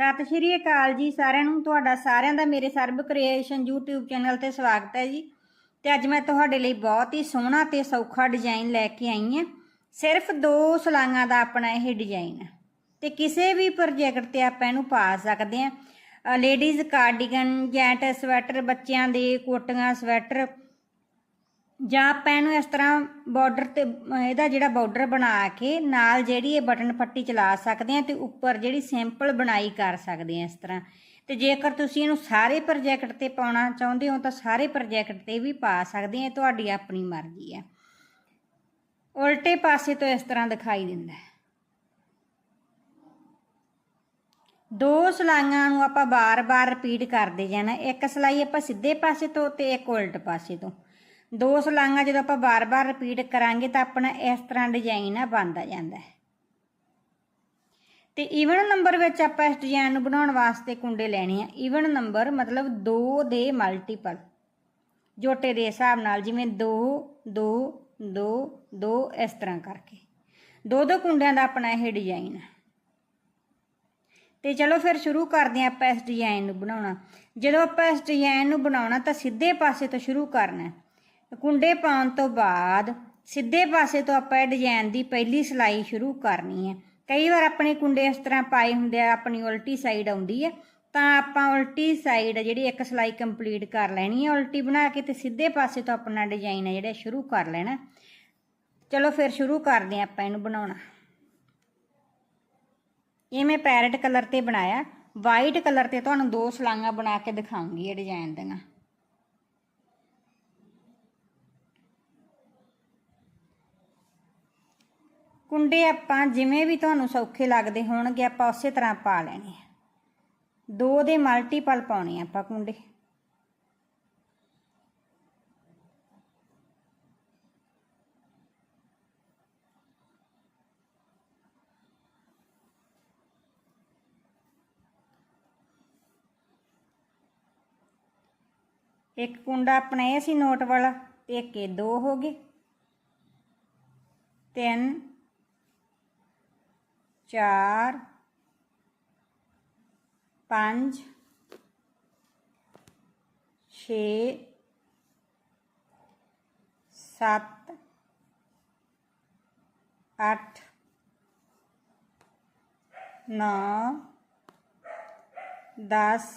ਸਤਿ ਸ਼੍ਰੀ ਅਕਾਲ ਜੀ ਸਾਰਿਆਂ ਨੂੰ। ਤੁਹਾਡਾ ਸਾਰਿਆਂ ਦਾ ਮੇਰੇ ਸਰਬ ਕ੍ਰੀਏਸ਼ਨ YouTube ਚੈਨਲ ਤੇ ਸਵਾਗਤ ਹੈ ਜੀ। ਤੇ ਅੱਜ ਮੈਂ ਤੁਹਾਡੇ ਲਈ ਬਹੁਤ ਹੀ ਸੋਹਣਾ ਤੇ ਸੌਖਾ ਡਿਜ਼ਾਈਨ ਲੈ ਕੇ ਆਈ ਹਾਂ। ਸਿਰਫ ਦੋ ਸਲਾਈਆਂ ਦਾ ਆਪਣਾ ਇਹ ਡਿਜ਼ਾਈਨ ਹੈ। ਤੇ ਕਿਸੇ ਵੀ ਪ੍ਰੋਜੈਕਟ ਤੇ ਆਪਾਂ ਇਹਨੂੰ ਪਾ ਸਕਦੇ ਹਾਂ। ਲੇਡੀਜ਼ ਕਾਰਡੀਗਨ ਜੈਂਟ ਸਵੈਟਰ ਬੱਚਿਆਂ ਦੇ ਕੋਟੀਆਂ ਸਵੈਟਰ ਜਾਂ ਆਪਾਂ ਇਹਨੂੰ ਇਸ ਤਰ੍ਹਾਂ ਬਾਰਡਰ ਤੇ, ਇਹਦਾ ਜਿਹੜਾ ਬਾਰਡਰ ਬਣਾ ਕੇ ਨਾਲ ਜਿਹੜੀ ਇਹ ਬਟਨ ਪੱਟੀ ਚਲਾ ਸਕਦੇ ਆ ਤੇ ਉੱਪਰ ਜਿਹੜੀ ਸਿੰਪਲ ਬਣਾਈ ਕਰ ਸਕਦੇ ਆ ਇਸ ਤਰ੍ਹਾਂ। ਤੇ ਜੇਕਰ ਤੁਸੀਂ ਇਹਨੂੰ ਸਾਰੇ ਪ੍ਰੋਜੈਕਟ ਤੇ ਪਾਉਣਾ ਚਾਹੁੰਦੇ ਹੋ ਤਾਂ ਸਾਰੇ ਪ੍ਰੋਜੈਕਟ ਤੇ ਵੀ ਪਾ ਸਕਦੇ ਆ ਇਹ ਤੁਹਾਡੀ ਆਪਣੀ ਮਰਜ਼ੀ ਹੈ। ਉਲਟੇ ਪਾਸੇ ਤੋਂ ਇਸ ਤਰ੍ਹਾਂ ਦਿਖਾਈ ਦਿੰਦਾ ਹੈ। ਦੋ ਸਲਾਈਆਂ ਨੂੰ ਆਪਾਂ ਬਾਰ-ਬਾਰ ਰਿਪੀਟ ਕਰਦੇ ਜਾਣਾ। ਇੱਕ ਸਲਾਈ ਆਪਾਂ ਸਿੱਧੇ ਪਾਸੇ ਤੋਂ ਤੇ ਇੱਕ ਉਲਟ ਪਾਸੇ ਤੋਂ। ਦੋ ਸਲਾਈਆਂ ਜਦੋਂ ਆਪਾਂ ਬਾਰ-ਬਾਰ ਰਿਪੀਟ ਕਰਾਂਗੇ ਤਾਂ ਆਪਣਾ ਇਸ ਤਰ੍ਹਾਂ ਡਿਜ਼ਾਈਨ ਆ ਬਣਦਾ ਜਾਂਦਾ ਹੈ। ਤੇ ਈਵਨ ਨੰਬਰ ਵਿੱਚ ਆਪਾਂ ਇਸ ਡਿਜ਼ਾਈਨ ਨੂੰ ਬਣਾਉਣ ਵਾਸਤੇ ਕੁੰਡੇ ਲੈਣੇ ਆ। ਈਵਨ ਨੰਬਰ ਮਤਲਬ 2 ਦੇ ਮਲਟੀਪਲ ਜੋਟੇ ਦੇ ਹਿਸਾਬ ਨਾਲ ਜਿਵੇਂ 2 2 2 2 ਇਸ ਤਰ੍ਹਾਂ ਕਰਕੇ। ਦੋ ਦੋ ਕੁੰਡਿਆਂ ਦਾ ਆਪਣਾ ਇਹ ਡਿਜ਼ਾਈਨ ਹੈ ਤੇ ਚਲੋ ਫਿਰ ਸ਼ੁਰੂ ਕਰਦੇ ਹਾਂ ਆਪਾਂ ਇਸ ਡਿਜ਼ਾਈਨ ਨੂੰ ਬਣਾਉਣਾ। ਜਦੋਂ ਆਪਾਂ ਇਸ ਡਿਜ਼ਾਈਨ ਨੂੰ ਬਣਾਉਣਾ ਤਾਂ ਸਿੱਧੇ ਪਾਸੇ ਤੋਂ ਸ਼ੁਰੂ ਕਰਨਾ ਕੁੰਡੇ ਪਾਉਣ ਤੋਂ ਬਾਅਦ ਸਿੱਧੇ ਪਾਸੇ ਤੋਂ ਆਪਾਂ ਇਹ ਡਿਜ਼ਾਈਨ ਦੀ ਪਹਿਲੀ ਸਿਲਾਈ ਸ਼ੁਰੂ ਕਰਨੀ ਹੈ। ਕਈ ਵਾਰ ਆਪਣੇ ਕੁੰਡੇ ਇਸ ਤਰ੍ਹਾਂ ਪਾਏ ਹੁੰਦੇ ਆ, ਆਪਣੀ ਉਲਟੀ ਸਾਈਡ ਆਉਂਦੀ ਹੈ, ਤਾਂ ਆਪਾਂ ਉਲਟੀ ਸਾਈਡ ਜਿਹੜੀ ਇੱਕ ਸਿਲਾਈ ਕੰਪਲੀਟ ਕਰ ਲੈਣੀ ਹੈ, ਉਲਟੀ ਬਣਾ ਕੇ ਤੇ ਸਿੱਧੇ ਪਾਸੇ ਤੋਂ ਆਪਣਾ ਡਿਜ਼ਾਈਨ ਹੈ ਜਿਹੜਾ ਸ਼ੁਰੂ ਕਰ ਲੈਣਾ। ਚਲੋ ਫਿਰ ਸ਼ੁਰੂ ਕਰਦੇ ਹਾਂ ਆਪਾਂ ਇਹਨੂੰ ਬਣਾਉਣਾ। ਇਹ ਮੈਂ ਪੈਰਟ ਕਲਰ ਤੇ ਬਣਾਇਆ। ਵਾਈਟ ਕਲਰ ਤੇ ਤੁਹਾਨੂੰ ਦੋ ਸਲਾਈਆਂ ਬਣਾ ਕੇ ਦਿਖਾਉਂਗੀ ਇਹ ਡਿਜ਼ਾਈਨ ਦੀਆਂ। ਕੁੰਡੇ ਆਪਾਂ ਜਿਵੇਂ ਵੀ ਤੁਹਾਨੂੰ ਸੌਖੇ ਲੱਗਦੇ ਹੋਣਗੇ, ਆਪਾਂ ਉਸੇ ਤਰ੍ਹਾਂ ਪਾ ਲੈਣੇ ਆ। ਦੋ ਦੇ ਮਲਟੀਪਲ ਪਾਉਣੇ ਆ ਆਪਾਂ ਕੁੰਡੇ। ਇੱਕ ਕੁੰਡਾ ਆਪਣਾ ਇਹ ਸੀ ਨੋਟ ਵਾਲਾ ਤੇ ਇੱਕ ਇਹ ਦੋ ਹੋ ਗਏ। ਤਿੰਨ ਚਾਰ ਪੰਜ ਛੇ ਸੱਤ ਅੱਠ ਨੌ ਦਸ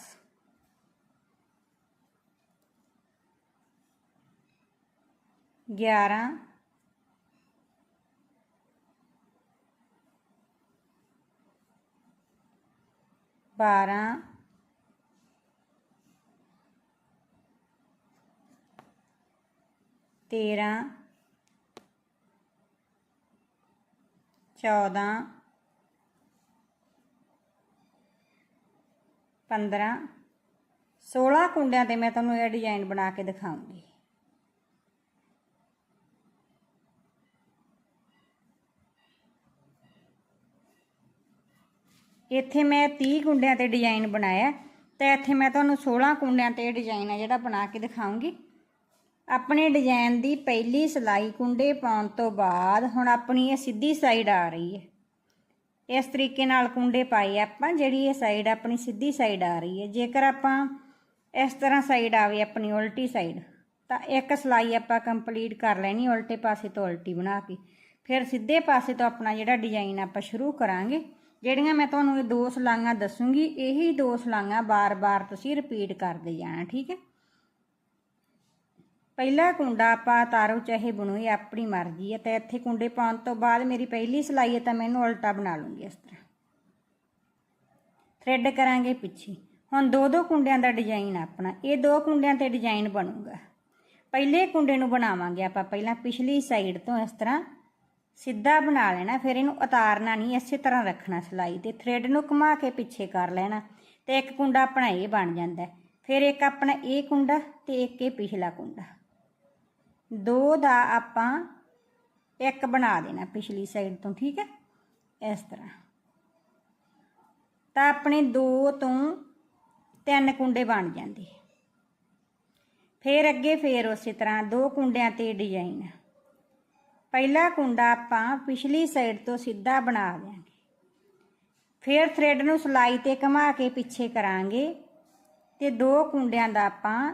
ਗਿਆਰਾਂ। ਬਾਰਾਂ। ਤੇਰਾਂ। ਚੌਦਾਂ। ਪੰਦਰਾਂ। ਸੋਲਾਂ ਕੁੰਡਿਆਂ ਤੇ ਮੈਂ ਤੁਹਾਨੂੰ ਇਹ ਡਿਜ਼ਾਈਨ ਬਣਾ ਕੇ ਦਿਖਾਉਂਗੀ। ਇੱਥੇ ਮੈਂ 30 ਕੁੰਡਿਆਂ ਤੇ ਡਿਜ਼ਾਈਨ ਬਣਾਇਆ ਤੇ ਇੱਥੇ ਮੈਂ ਤੁਹਾਨੂੰ 16 ਕੁੰਡਿਆਂ ਤੇ ਡਿਜ਼ਾਈਨ ਹੈ ਜਿਹੜਾ ਬਣਾ ਕੇ ਦਿਖਾਉਂਗੀ। ਆਪਣੇ ਡਿਜ਼ਾਈਨ ਦੀ ਪਹਿਲੀ ਸਲਾਈ ਕੁੰਡੇ ਪਾਉਣ ਤੋਂ ਬਾਅਦ ਹੁਣ ਆਪਣੀ ਇਹ ਸਿੱਧੀ ਸਾਈਡ ਆ ਰਹੀ ਹੈ। ਇਸ ਤਰੀਕੇ ਨਾਲ ਕੁੰਡੇ ਪਾਏ ਆਪਾਂ, ਜਿਹੜੀ ਇਹ ਸਾਈਡ ਆਪਣੀ ਸਿੱਧੀ ਸਾਈਡ ਆ ਰਹੀ ਹੈ। ਜੇਕਰ ਆਪਾਂ ਇਸ ਤਰ੍ਹਾਂ ਸਾਈਡ ਆਵੇ, ਆਪਣੀ ਉਲਟੀ ਸਾਈਡ ਤਾਂ ਇੱਕ ਸਲਾਈ ਆਪਾਂ ਕੰਪਲੀਟ ਕਰ ਲੈਣੀ, ਉਲਟੇ ਪਾਸੇ ਤੋਂ ਉਲਟੀ ਬਣਾ ਕੇ। ਫਿਰ ਸਿੱਧੇ ਪਾਸੇ ਤੋਂ ਆਪਣਾ ਜਿਹੜਾ ਡਿਜ਼ਾਈਨ ਆਪਾਂ ਸ਼ੁਰੂ ਕਰਾਂਗੇ। ਜਿਹੜੀਆਂ ਮੈਂ ਤੁਹਾਨੂੰ ਇਹ ਦੋ ਸਲਾਈਆਂ ਦੱਸੂਗੀ, ਇਹੀ ਦੋ ਸਲਾਈਆਂ ਬਾਰ-ਬਾਰ ਤੁਸੀਂ ਰਿਪੀਟ ਕਰਦੇ ਜਾਣਾ, ਠੀਕ ਹੈ? ਪਹਿਲਾ ਕੁੰਡਾ ਆਪਾਂ ਤਾਰੋ ਚਾਹੇ ਬਣੋ ਇਹ ਆਪਣੀ ਮਰਜ਼ੀ ਹੈ, ਤੇ ਇੱਥੇ ਕੁੰਡੇ ਪਾਉਣ ਤੋਂ ਬਾਅਦ ਮੇਰੀ ਪਹਿਲੀ ਸਲਾਈ ਹੈ, ਤਾਂ ਮੈਨੂੰ ਉਲਟਾ ਬਣਾ ਲੂੰਗੀ ਇਸ ਤਰ੍ਹਾਂ। ਥ੍ਰੈਡ ਕਰਾਂਗੇ ਪਿੱਛੇ। ਹੁਣ ਦੋ ਦੋ ਕੁੰਡਿਆਂ ਦਾ ਡਿਜ਼ਾਈਨ ਆਪਣਾ, ਇਹ ਦੋ ਕੁੰਡਿਆਂ ਤੇ ਡਿਜ਼ਾਈਨ ਬਣੂਗਾ। ਪਹਿਲੇ ਕੁੰਡੇ ਨੂੰ ਬਣਾਵਾਂਗੇ ਆਪਾਂ, ਪਹਿਲਾਂ ਪਿਛਲੀ ਸਾਈਡ ਤੋਂ ਇਸ ਤਰ੍ਹਾਂ ਸਿੱਧਾ ਬਣਾ ਲੈਣਾ, ਫਿਰ ਇਹਨੂੰ ਉਤਾਰਨਾ ਨਹੀਂ, ਇਸੇ ਤਰ੍ਹਾਂ ਰੱਖਣਾ ਸਲਾਈ ਤੇ ਥ੍ਰੈਡ ਨੂੰ ਘੁਮਾ ਕੇ ਪਿੱਛੇ ਕਰ ਲੈਣਾ ਤੇ ਇੱਕ ਕੁੰਡਾ ਆਪਣਾ ਇਹ ਬਣ ਜਾਂਦਾ। ਫਿਰ ਇੱਕ ਆਪਣਾ ਇਹ ਕੁੰਡਾ ਤੇ ਇੱਕ ਇਹ ਪਿਛਲਾ ਕੁੰਡਾ। ਦੋ ਦਾ ਆਪਾਂ ਇੱਕ ਬਣਾ ਦੇਣਾ ਪਿਛਲੀ ਸਾਈਡ ਤੋਂ, ਠੀਕ ਹੈ? ਇਸ ਤਰ੍ਹਾਂ। ਤਾਂ ਆਪਣੇ ਦੋ ਤੋਂ ਤਿੰਨ ਕੁੰਡੇ ਬਣ ਜਾਂਦੇ। ਫਿਰ ਅੱਗੇ ਫੇਰ ਉਸੇ ਤਰ੍ਹਾਂ ਦੋ ਕੁੰਡਿਆਂ ਤੇ ਡਿਜ਼ਾਈਨ ਪਹਿਲਾ ਕੁੰਡਾ ਆਪਾਂ ਪਿਛਲੀ ਸਾਈਡ ਤੋਂ ਸਿੱਧਾ ਬਣਾ ਦਿਆਂਗੇ। ਫਿਰ ਥ੍ਰੈਡ ਨੂੰ ਸਲਾਈ ਤੇ ਘੁਮਾ ਕੇ ਪਿੱਛੇ ਕਰਾਂਗੇ ਤੇ ਦੋ ਕੁੰਡਿਆਂ ਦਾ ਆਪਾਂ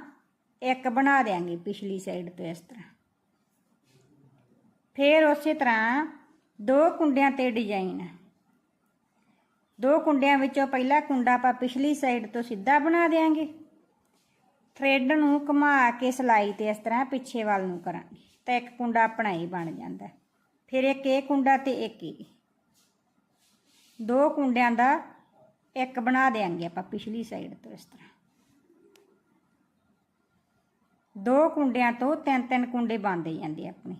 ਇੱਕ ਬਣਾ ਦੇਾਂਗੇ ਪਿਛਲੀ ਸਾਈਡ ਤੋਂ ਇਸ ਤਰ੍ਹਾਂ। ਫਿਰ ਉਸੇ ਤਰ੍ਹਾਂ ਦੋ ਕੁੰਡਿਆਂ ਤੇ ਡਿਜ਼ਾਈਨ ਦੋ ਕੁੰਡਿਆਂ ਵਿੱਚੋਂ ਪਹਿਲਾ ਕੁੰਡਾ ਆਪਾਂ ਪਿਛਲੀ ਸਾਈਡ ਤੋਂ ਸਿੱਧਾ ਬਣਾ ਦੇਾਂਗੇ ਥ੍ਰੈਡ ਨੂੰ ਘੁਮਾ ਕੇ ਸਲਾਈ ਤੇ ਇਸ ਤਰ੍ਹਾਂ ਪਿੱਛੇ ਵੱਲ ਨੂੰ ਕਰਾਂਗੇ। ਤਾਂ ਇੱਕ ਕੁੰਡਾ ਆਪਣਾ ਹੀ ਬਣ ਜਾਂਦਾ ਫਿਰ ਇੱਕ ਇਹ ਕੁੰਡਾ ਤੇ ਇੱਕ ਇਹ। ਦੋ ਕੁੰਡਿਆਂ ਦਾ ਇੱਕ ਬਣਾ ਦੇਾਂਗੇ ਆਪਾਂ ਪਿਛਲੀ ਸਾਈਡ ਤੋਂ ਇਸ ਤਰ੍ਹਾਂ। ਦੋ ਕੁੰਡਿਆਂ ਤੋਂ ਤਿੰਨ ਤਿੰਨ ਕੁੰਡੇ ਬਣਦੇ ਜਾਂਦੇ ਆਪਣੇ।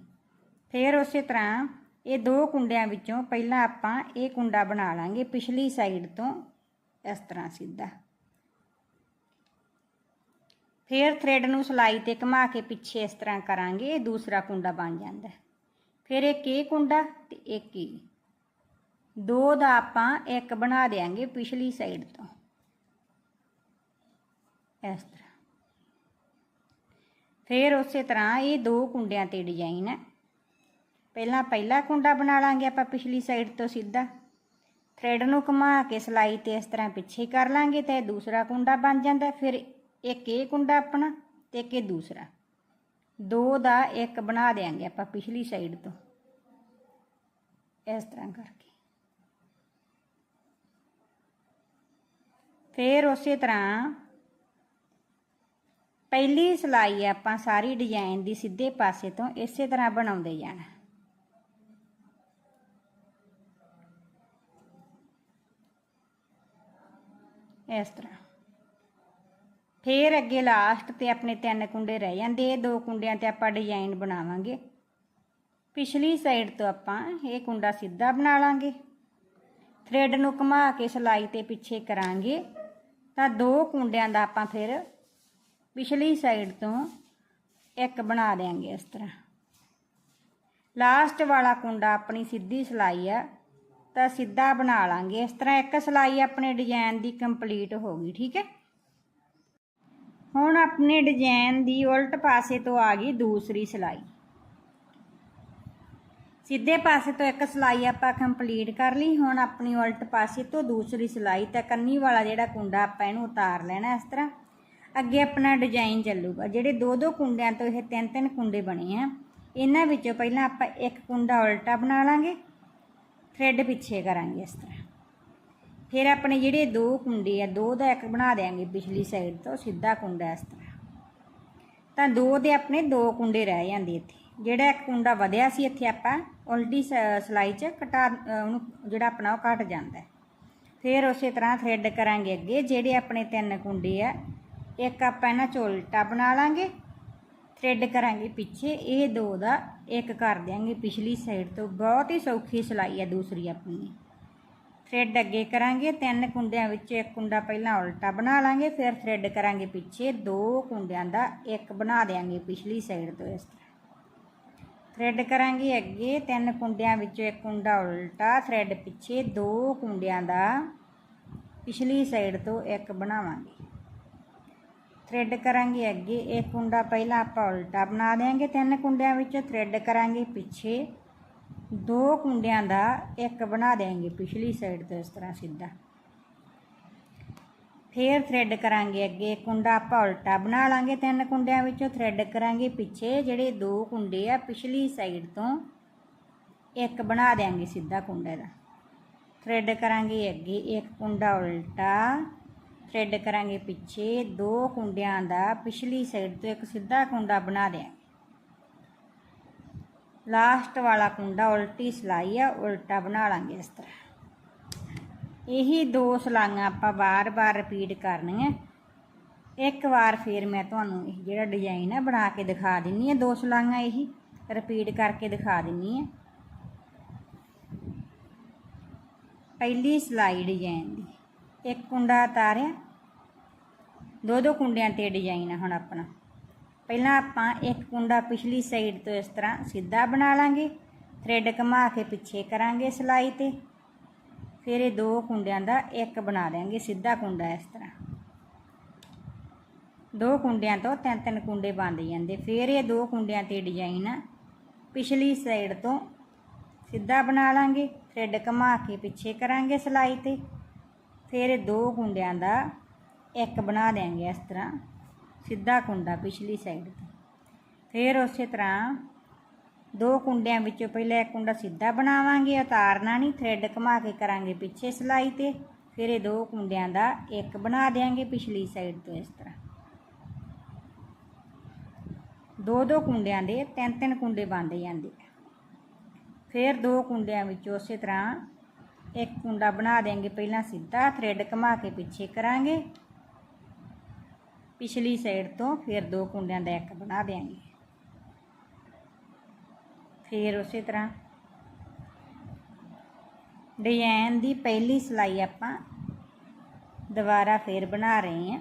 ਫਿਰ ਉਸੇ ਤਰ੍ਹਾਂ ਇਹ ਦੋ ਕੁੰਡਿਆਂ ਵਿੱਚੋਂ ਪਹਿਲਾਂ ਆਪਾਂ ਇਹ ਕੁੰਡਾ ਬਣਾ ਲਾਂਗੇ ਪਿਛਲੀ ਸਾਈਡ ਤੋਂ ਇਸ ਤਰ੍ਹਾਂ ਸਿੱਧਾ। ਫਿਰ ਥ੍ਰੈਡ ਨੂੰ ਸਲਾਈ ਤੇ ਘੁਮਾ ਕੇ ਪਿੱਛੇ ਇਸ ਤਰ੍ਹਾਂ ਕਰਾਂਗੇ, ਇਹ ਦੂਸਰਾ ਕੁੰਡਾ ਬਣ ਜਾਂਦਾ ਫਿਰ ਇੱਕ ਇਹ ਕੁੰਡਾ ਤੇ ਇੱਕ ਇਹ ਦੋ ਦਾ ਆਪਾਂ ਇੱਕ ਬਣਾ ਦੇਾਂਗੇ ਪਿਛਲੀ ਸਾਈਡ ਤੋਂ। ਇਸ ਤਰ੍ਹਾਂ। ਫਿਰ ਉਸੇ ਤਰ੍ਹਾਂ ਇਹ ਦੋ ਕੁੰਡਿਆਂ ਤੇ ਡਿਜ਼ਾਈਨ ਹੈ। ਪਹਿਲਾਂ ਪਹਿਲਾ ਕੁੰਡਾ ਬਣਾ ਲਾਂਗੇ ਆਪਾਂ ਪਿਛਲੀ ਸਾਈਡ ਤੋਂ ਸਿੱਧਾ। ਥ੍ਰੈਡ ਨੂੰ ਘੁਮਾ ਕੇ ਸਲਾਈ ਤੇ ਇਸ ਤਰ੍ਹਾਂ ਪਿੱਛੇ ਕਰ ਲਾਂਗੇ ਤਾਂ ਇਹ ਦੂਸਰਾ ਕੁੰਡਾ ਬਣ ਜਾਂਦਾ ਫਿਰ ਇੱਕ ਇਹ ਕੁੰਡਾ ਆਪਣਾ ਤੇ ਇੱਕ ਇਹ ਦੂਸਰਾ। ਦੋ ਦਾ ਇੱਕ ਬਣਾ ਦੇਾਂਗੇ ਆਪਾਂ ਪਿਛਲੀ ਸਾਈਡ ਤੋਂ। ਇਸ ਤਰ੍ਹਾਂ ਕਰਕੇ। ਫਿਰ ਉਸੇ ਤਰ੍ਹਾਂ ਪਹਿਲੀ ਸਲਾਈ ਆਪਾਂ ਸਾਰੀ ਡਿਜ਼ਾਈਨ ਦੀ ਸਿੱਧੇ ਪਾਸੇ ਤੋਂ ਇਸੇ ਤਰ੍ਹਾਂ ਬਣਾਉਂਦੇ ਜਾਣਾ। ਇਸ ਤਰ੍ਹਾਂ। ਫਿਰ ਅੱਗੇ ਲਾਸਟ ਤੇ ਆਪਣੇ ਤਿੰਨ ਕੁੰਡੇ ਰਹਿ ਜਾਂਦੇ, ਇਹ ਦੋ ਕੁੰਡਿਆਂ ਤੇ ਆਪਾਂ ਡਿਜ਼ਾਈਨ ਬਣਾਵਾਂਗੇ। ਪਿਛਲੀ ਸਾਈਡ ਤੋਂ ਆਪਾਂ ਇਹ ਕੁੰਡਾ ਸਿੱਧਾ ਬਣਾ ਲਾਂਗੇ। ਥ੍ਰੈਡ ਨੂੰ ਘੁਮਾ ਕੇ ਸਲਾਈ ਤੇ ਪਿੱਛੇ ਕਰਾਂਗੇ। ਤਾਂ ਦੋ ਕੁੰਡਿਆਂ ਦਾ ਆਪਾਂ ਫਿਰ ਪਿਛਲੀ ਸਾਈਡ ਤੋਂ ਇੱਕ ਬਣਾ ਦੇਾਂਗੇ ਇਸ ਤਰ੍ਹਾਂ। ਲਾਸਟ ਵਾਲਾ ਕੁੰਡਾ ਆਪਣੀ ਸਿੱਧੀ ਸਲਾਈ ਆ, ਤਾਂ ਸਿੱਧਾ ਬਣਾ ਲਾਂਗੇ। ਇਸ ਤਰ੍ਹਾਂ ਇੱਕ ਸਲਾਈ ਆਪਣੇ ਡਿਜ਼ਾਈਨ ਦੀ ਕੰਪਲੀਟ ਹੋ ਗਈ, ਠੀਕ ਹੈ? ਹੁਣ ਆਪਣੇ ਡਿਜ਼ਾਈਨ ਦੀ ਉਲਟ ਪਾਸੇ ਤੋਂ ਆ ਗਈ ਦੂਸਰੀ ਸਿਲਾਈ। ਸਿੱਧੇ ਪਾਸੇ ਤੋਂ ਇੱਕ ਸਿਲਾਈ ਆਪਾਂ ਕੰਪਲੀਟ ਕਰ ਲਈ, ਹੁਣ ਆਪਣੀ ਉਲਟ ਪਾਸੇ ਤੋਂ ਦੂਸਰੀ ਸਿਲਾਈ ਤਾਂ ਕੰਨੀ ਵਾਲਾ ਜਿਹੜਾ ਕੁੰਡਾ ਆਪਾਂ ਇਹਨੂੰ ਉਤਾਰ ਲੈਣਾ ਇਸ ਤਰ੍ਹਾਂ। ਅੱਗੇ ਆਪਣਾ ਡਿਜ਼ਾਈਨ ਚੱਲੂਗਾ, ਜਿਹੜੇ ਦੋ ਦੋ ਕੁੰਡਿਆਂ ਤੋਂ ਇਹ ਤਿੰਨ ਤਿੰਨ ਕੁੰਡੇ ਬਣੇ ਆ, ਇਹਨਾਂ ਵਿੱਚੋਂ ਪਹਿਲਾਂ ਆਪਾਂ ਇੱਕ ਕੁੰਡਾ ਉਲਟਾ ਬਣਾ ਲਾਂਗੇ ਥ੍ਰੈਡ ਪਿੱਛੇ ਕਰਾਂਗੇ ਇਸ ਤਰ੍ਹਾਂ। ਫਿਰ ਆਪਣੇ ਜਿਹੜੇ ਦੋ ਕੁੰਡੇ ਆ, ਦੋ ਦਾ ਇੱਕ ਬਣਾ ਦੇਾਂਗੇ ਪਿਛਲੀ ਸਾਈਡ ਤੋਂ, ਸਿੱਧਾ ਕੁੰਡਾ ਇਸ ਤਰ੍ਹਾਂ। ਤਾਂ ਦੋ ਦੇ ਆਪਣੇ ਦੋ ਕੁੰਡੇ ਰਹਿ ਜਾਂਦੇ ਇੱਥੇ। ਜਿਹੜਾ ਇੱਕ ਕੁੰਡਾ ਵਧਿਆ ਸੀ ਇੱਥੇ ਆਪਾਂ, ਉਲਟੀ ਸ- ਸਲਾਈ 'ਚ ਘਟਾ ਉਹਨੂੰ ਜਿਹੜਾ ਆਪਣਾ ਉਹ ਘਟ ਜਾਂਦਾ। ਫਿਰ ਉਸੇ ਤਰ੍ਹਾਂ ਥ੍ਰੈਡ ਕਰਾਂਗੇ ਅੱਗੇ, ਜਿਹੜੇ ਆਪਣੇ ਤਿੰਨ ਕੁੰਡੇ ਆ, ਇੱਕ ਆਪਾਂ ਇਹਨਾਂ 'ਚ ਉਲਟਾ ਬਣਾ ਲਾਂਗੇ ਥ੍ਰੈਡ ਕਰਾਂਗੇ ਪਿੱਛੇ, ਇਹ ਦੋ ਦਾ ਇੱਕ ਕਰ ਦਿਆਂਗੇ ਪਿਛਲੀ ਸਾਈਡ ਤੋਂ। ਬਹੁਤ ਹੀ ਸੌਖੀ ਸਲਾਈ ਹੈ ਦੂਸਰੀ ਆਪਣੀ। ਥ੍ਰੈਡ ਅੱਗੇ ਕਰਾਂਗੇ, ਤਿੰਨ ਕੁੰਡਿਆਂ ਵਿੱਚ ਇੱਕ ਕੁੰਡਾ ਪਹਿਲਾਂ ਉਲਟਾ ਬਣਾ ਲਾਂਗੇ, ਫਿਰ ਥ੍ਰੈਡ ਕਰਾਂਗੇ ਪਿੱਛੇ, ਦੋ ਕੁੰਡਿਆਂ ਦਾ ਇੱਕ ਬਣਾ ਦੇਾਂਗੇ ਪਿਛਲੀ ਸਾਈਡ ਤੋਂ ਇਸ ਤਰ੍ਹਾਂ। ਥ੍ਰੈਡ ਕਰਾਂਗੇ ਅੱਗੇ, ਤਿੰਨ ਕੁੰਡਿਆਂ ਵਿੱਚੋਂ ਇੱਕ ਕੁੰਡਾ ਉਲਟਾ ਥ੍ਰੈਡ ਪਿੱਛੇ ਦੋ ਕੁੰਡਿਆਂ ਦਾ ਪਿਛਲੀ ਸਾਈਡ ਤੋਂ ਇੱਕ ਬਣਾਵਾਂਗੇ। ਥ੍ਰੈਡ ਕਰਾਂਗੇ ਅੱਗੇ, ਇੱਕ ਕੁੰਡਾ ਪਹਿਲਾਂ ਆਪਾਂ ਉਲਟਾ ਬਣਾ ਦੇਾਂਗੇ ਤਿੰਨ ਕੁੰਡਿਆਂ ਵਿੱਚੋਂ ਥ੍ਰੈਡ ਕਰਾਂਗੇ ਪਿੱਛੇ ਦੋ ਕੁੰਡਿਆਂ ਦਾ ਇੱਕ ਬਣਾ ਦੇਾਂਗੇ ਪਿਛਲੀ ਸਾਈਡ ਤੋਂ ਇਸ ਤਰ੍ਹਾਂ ਸਿੱਧਾ। ਫੇਰ ਥ੍ਰੈਡ ਕਰਾਂਗੇ ਅੱਗੇ ਕੁੰਡਾ ਆਪਾਂ ਉਲਟਾ ਬਣਾ ਲਾਂਗੇ ਤਿੰਨ ਕੁੰਡਿਆਂ ਵਿੱਚੋਂ। ਥ੍ਰੈਡ ਕਰਾਂਗੇ ਪਿੱਛੇ ਜਿਹੜੇ ਦੋ ਕੁੰਡੇ ਆ ਪਿਛਲੀ ਸਾਈਡ ਤੋਂ, ਇੱਕ ਬਣਾ ਦੇਾਂਗੇ ਸਿੱਧਾ ਕੁੰਡੇ ਦਾ। ਥ੍ਰੈਡ ਕਰਾਂਗੇ ਅੱਗੇ, ਇੱਕ ਕੁੰਡਾ ਉਲਟਾ। ਥ੍ਰੈਡ ਕਰਾਂਗੇ ਪਿੱਛੇ ਦੋ ਕੁੰਡਿਆਂ ਦਾ ਪਿਛਲੀ ਸਾਈਡ ਤੋਂ ਇੱਕ ਸਿੱਧਾ ਕੁੰਡਾ ਬਣਾ ਦਿਆਂਗੇ। ਲਾਸਟ ਵਾਲਾ ਕੁੰਡਾ ਉਲਟੀ ਸਲਾਈ ਆ, ਉਲਟਾ ਬਣਾ ਲਾਂਗੇ ਇਸ ਤਰ੍ਹਾਂ। ਇਹੀ ਦੋ ਸਲਾਈਆਂ ਆਪਾਂ ਬਾਰ-ਬਾਰ ਰਿਪੀਟ ਕਰਨੀਆਂ। ਇੱਕ ਵਾਰ ਫੇਰ ਮੈਂ ਤੁਹਾਨੂੰ ਇਹ ਜਿਹੜਾ ਡਿਜ਼ਾਈਨ ਹੈ ਬਣਾ ਕੇ ਦਿਖਾ ਦਿੰਨੀ ਆ, ਦੋ ਸਲਾਈਆਂ ਇਹੀ ਰਿਪੀਟ ਕਰਕੇ ਦਿਖਾ ਦਿੰਨੀ ਆ। ਪਹਿਲੀ ਸਲਾਈ ਡਿਜ਼ਾਈਨ ਦੀ। ਇੱਕ ਕੁੰਡਾ ਉਤਾਰਿਆ। ਦੋ ਦੋ ਕੁੰਡਿਆਂ ਤੇ ਡਿਜ਼ਾਈਨ ਆ ਹੁਣ ਆਪਣਾ। ਪਹਿਲਾਂ ਆਪਾਂ ਇੱਕ ਕੁੰਡਾ ਪਿਛਲੀ ਸਾਈਡ ਤੋਂ ਇਸ ਤਰ੍ਹਾਂ ਸਿੱਧਾ ਬਣਾ ਲਾਂਗੇ। ਥ੍ਰੈਡ ਘੁਮਾ ਕੇ ਪਿੱਛੇ ਕਰਾਂਗੇ ਸਲਾਈ ਤੇ। ਫਿਰ ਇਹ ਦੋ ਕੁੰਡਿਆਂ ਦਾ ਇੱਕ ਬਣਾ ਦੇਾਂਗੇ ਸਿੱਧਾ ਕੁੰਡਾ ਇਸ ਤਰ੍ਹਾਂ। ਦੋ ਕੁੰਡਿਆਂ ਤੋਂ ਤਿੰਨ ਤਿੰਨ ਕੁੰਡੇ ਬਣ ਜਾਂਦੇ। ਫਿਰ ਇਹ ਦੋ ਕੁੰਡਿਆਂ ਤੇ ਡਿਜ਼ਾਈਨ ਪਿਛਲੀ ਸਾਈਡ ਤੋਂ ਸਿੱਧਾ ਬਣਾ ਲਾਂਗੇ। ਥ੍ਰੈਡ ਘੁਮਾ ਕੇ ਪਿੱਛੇ ਕਰਾਂਗੇ ਸਲਾਈ ਤੇ। ਫਿਰ ਇਹ ਦੋ ਕੁੰਡਿਆਂ ਦਾ ਇੱਕ ਬਣਾ ਦਿਆਂਗੇ ਇਸ ਤਰ੍ਹਾਂ। ਸਿੱਧਾ ਕੁੰਡਾ ਪਿਛਲੀ ਸਾਈਡ ਤੇ। ਫਿਰ ਉਸੇ ਤਰ੍ਹਾਂ ਦੋ ਕੁੰਡਿਆਂ ਵਿੱਚੋਂ ਪਹਿਲਾਂ ਇੱਕ ਕੁੰਡਾ ਸਿੱਧਾ ਬਣਾਵਾਂਗੇ, ਉਤਾਰਨਾ ਨਹੀਂ ਥ੍ਰੈਡ ਘੁਮਾ ਕੇ ਕਰਾਂਗੇ ਪਿੱਛੇ ਸਲਾਈ ਤੇ। ਫਿਰ ਇਹ ਦੋ ਕੁੰਡਿਆਂ ਦਾ ਇੱਕ ਬਣਾ ਦੇਾਂਗੇ ਪਿਛਲੀ ਸਾਈਡ ਤੋਂ ਇਸ ਤਰ੍ਹਾਂ। ਦੋ ਦੋ ਕੁੰਡਿਆਂ ਦੇ ਤਿੰਨ ਤਿੰਨ ਕੁੰਡੇ ਬਣਦੇ ਜਾਂਦੇ ਫਿਰ ਦੋ ਕੁੰਡਿਆਂ ਵਿੱਚੋਂ ਉਸੇ ਤਰ੍ਹਾਂ ਇੱਕ ਕੁੰਡਾ ਬਣਾ ਦੇਾਂਗੇ ਪਹਿਲਾਂ ਸਿੱਧਾ ਥ੍ਰੈਡ ਘੁਮਾ ਕੇ ਪਿੱਛੇ ਕਰਾਂਗੇ। ਪਿਛਲੀ ਸਾਈਡ ਤੋਂ ਫਿਰ ਦੋ ਕੁੰਡਿਆਂ ਦਾ ਇੱਕ ਬਣਾ ਦੇਾਂਗੇ ਫਿਰ ਉਸੇ ਤਰ੍ਹਾਂ ਡਿਜ਼ਾਈਨ ਦੀ ਪਹਿਲੀ ਸਲਾਈ ਆਪਾਂ ਦੁਬਾਰਾ ਫੇਰ ਬਣਾ ਰਹੇ ਹਾਂ।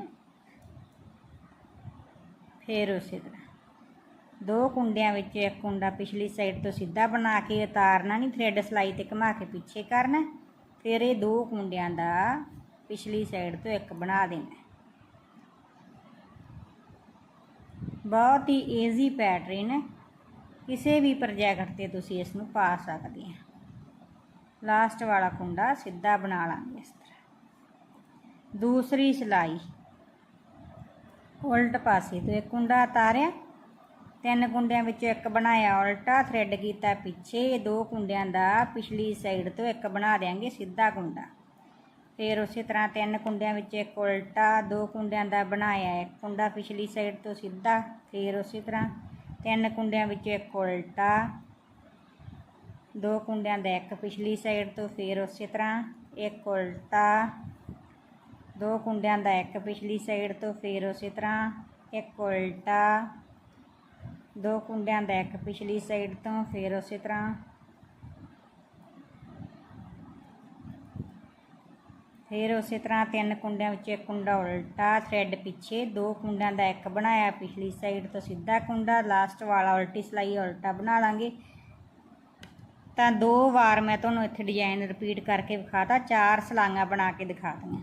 ਫਿਰ ਉਸੇ ਤਰ੍ਹਾਂ ਦੋ ਕੁੰਡਿਆਂ ਵਿੱਚ ਇੱਕ ਕੁੰਡਾ ਪਿਛਲੀ ਸਾਈਡ ਤੋਂ ਸਿੱਧਾ ਬਣਾ ਕੇ ਉਤਾਰਨਾ ਨਹੀਂ ਥ੍ਰੈਡ ਸਲਾਈ ਤੇ ਘੁਮਾ ਕੇ ਪਿੱਛੇ ਕਰਨਾ। ਫਿਰ ਇਹ ਦੋ ਕੁੰਡਿਆਂ ਦਾ ਪਿਛਲੀ ਸਾਈਡ ਤੋਂ ਇੱਕ ਬਣਾ ਦੇਣਾ। ਬਹੁਤ ਹੀ ਈਜ਼ੀ ਪੈਟਰਨ ਹੈ। ਕਿਸੇ ਵੀ ਪ੍ਰੋਜੈਕਟ ਤੇ ਤੁਸੀਂ ਇਸ ਨੂੰ ਪਾ ਸਕਦੇ ਆ। ਲਾਸਟ ਵਾਲਾ ਕੁੰਡਾ ਸਿੱਧਾ ਬਣਾ ਲਾਂਗੇ ਇਸ ਤਰ੍ਹਾਂ। ਦੂਸਰੀ ਸਿਲਾਈ। ਉਲਟ ਪਾਸੇ ਤੋਂ ਇੱਕ ਕੁੰਡਾ ਉਤਾਰਿਆ। ਤਿੰਨ ਕੁੰਡਿਆਂ ਵਿੱਚੋਂ ਇੱਕ ਬਣਾਇਆ, ਉਲਟਾ ਥ੍ਰੈਡ ਕੀਤਾ। ਪਿੱਛੇ ਦੋ ਕੁੰਡਿਆਂ ਦਾ ਪਿਛਲੀ ਸਾਈਡ ਤੋਂ ਇੱਕ ਬਣਾ ਦੇਾਂਗੇ ਸਿੱਧਾ ਕੁੰਡਾ। ਫਿਰ ਉਸੇ ਤਰ੍ਹਾਂ ਤਿੰਨ ਕੁੰਡਿਆਂ ਵਿੱਚ ਇੱਕ ਉਲਟਾ, ਦੋ ਕੁੰਡਿਆਂ ਦਾ ਬਣਾਇਆ, ਇੱਕ ਕੁੰਡਾ ਪਿਛਲੀ ਸਾਈਡ ਤੋਂ ਸਿੱਧਾ, ਫਿਰ ਉਸੇ ਤਰ੍ਹਾਂ ਤਿੰਨ ਕੁੰਡਿਆਂ ਵਿੱਚ ਇੱਕ ਉਲਟਾ, ਦੋ ਕੁੰਡਿਆਂ ਦਾ ਇੱਕ ਪਿਛਲੀ ਸਾਈਡ ਤੋਂ ਫਿਰ ਉਸੇ ਤਰ੍ਹਾਂ ਇੱਕ ਉਲਟਾ, ਦੋ ਕੁੰਡਿਆਂ ਦਾ ਇੱਕ ਪਿਛਲੀ ਸਾਈਡ ਤੋਂ ਫਿਰ ਉਸੇ ਤਰ੍ਹਾਂ ਇੱਕ ਉਲਟਾ, ਦੋ ਕੁੰਡਿਆਂ ਦਾ ਇੱਕ ਪਿਛਲੀ ਸਾਈਡ ਤੋਂ ਫਿਰ ਉਸੇ ਤਰ੍ਹਾਂ ਫਿਰ ਉਸੇ ਤਰ੍ਹਾਂ ਤਿੰਨ ਕੁੰਡਿਆਂ ਵਿੱਚ ਇੱਕ ਕੁੰਡਾ ਉਲਟਾ ਥ੍ਰੈਡ ਪਿੱਛੇ, ਦੋ ਕੁੰਡਿਆਂ ਦਾ ਇੱਕ ਬਣਾਇਆ, ਪਿਛਲੀ ਸਾਈਡ ਤੋਂ ਸਿੱਧਾ ਕੁੰਡਾ ਲਾਸਟ ਵਾਲਾ ਉਲਟੀ ਸਲਾਈ, ਉਲਟਾ ਬਣਾ ਲਾਂਗੇ। ਤਾਂ ਦੋ ਵਾਰ ਮੈਂ ਤੁਹਾਨੂੰ ਇੱਥੇ ਡਿਜ਼ਾਈਨ ਰਿਪੀਟ ਕਰਕੇ ਵਿਖਾਤਾ, ਚਾਰ ਸਲਾਈਆਂ ਬਣਾ ਕੇ ਦਿਖਾਤੀਆਂ।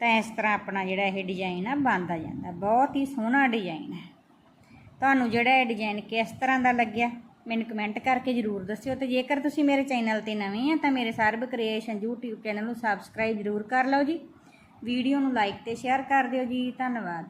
ਤਾਂ ਇਸ ਤਰ੍ਹਾਂ ਆਪਣਾ ਜਿਹੜਾ ਇਹ ਡਿਜ਼ਾਈਨ ਆ, ਬਣਦਾ ਜਾਂਦਾ। ਬਹੁਤ ਹੀ ਸੋਹਣਾ ਡਿਜ਼ਾਈਨ ਹੈ ਤੁਹਾਨੂੰ ਜਿਹੜਾ ਇਹ ਡਿਜ਼ਾਈਨ ਕਿਸ ਤਰ੍ਹਾਂ ਦਾ ਲੱਗਿਆ? ਮੈਨੂੰ ਕਮੈਂਟ ਕਰਕੇ ਜਰੂਰ ਦੱਸਿਓ ਤੇ ਜੇਕਰ ਤੁਸੀਂ ਮੇਰੇ ਚੈਨਲ ਤੇ ਨਵੇਂ ਆ ਤਾਂ ਮੇਰੇ ਸਰਬ ਕ੍ਰੀਏਸ਼ਨ YouTube ਚੈਨਲ ਨੂੰ ਸਬਸਕ੍ਰਾਈਬ ਜਰੂਰ ਕਰ ਲਓ ਜੀ। ਵੀਡੀਓ ਨੂੰ ਲਾਈਕ ਤੇ ਸ਼ੇਅਰ ਕਰ ਦਿਓ ਜੀ। ਧੰਨਵਾਦ।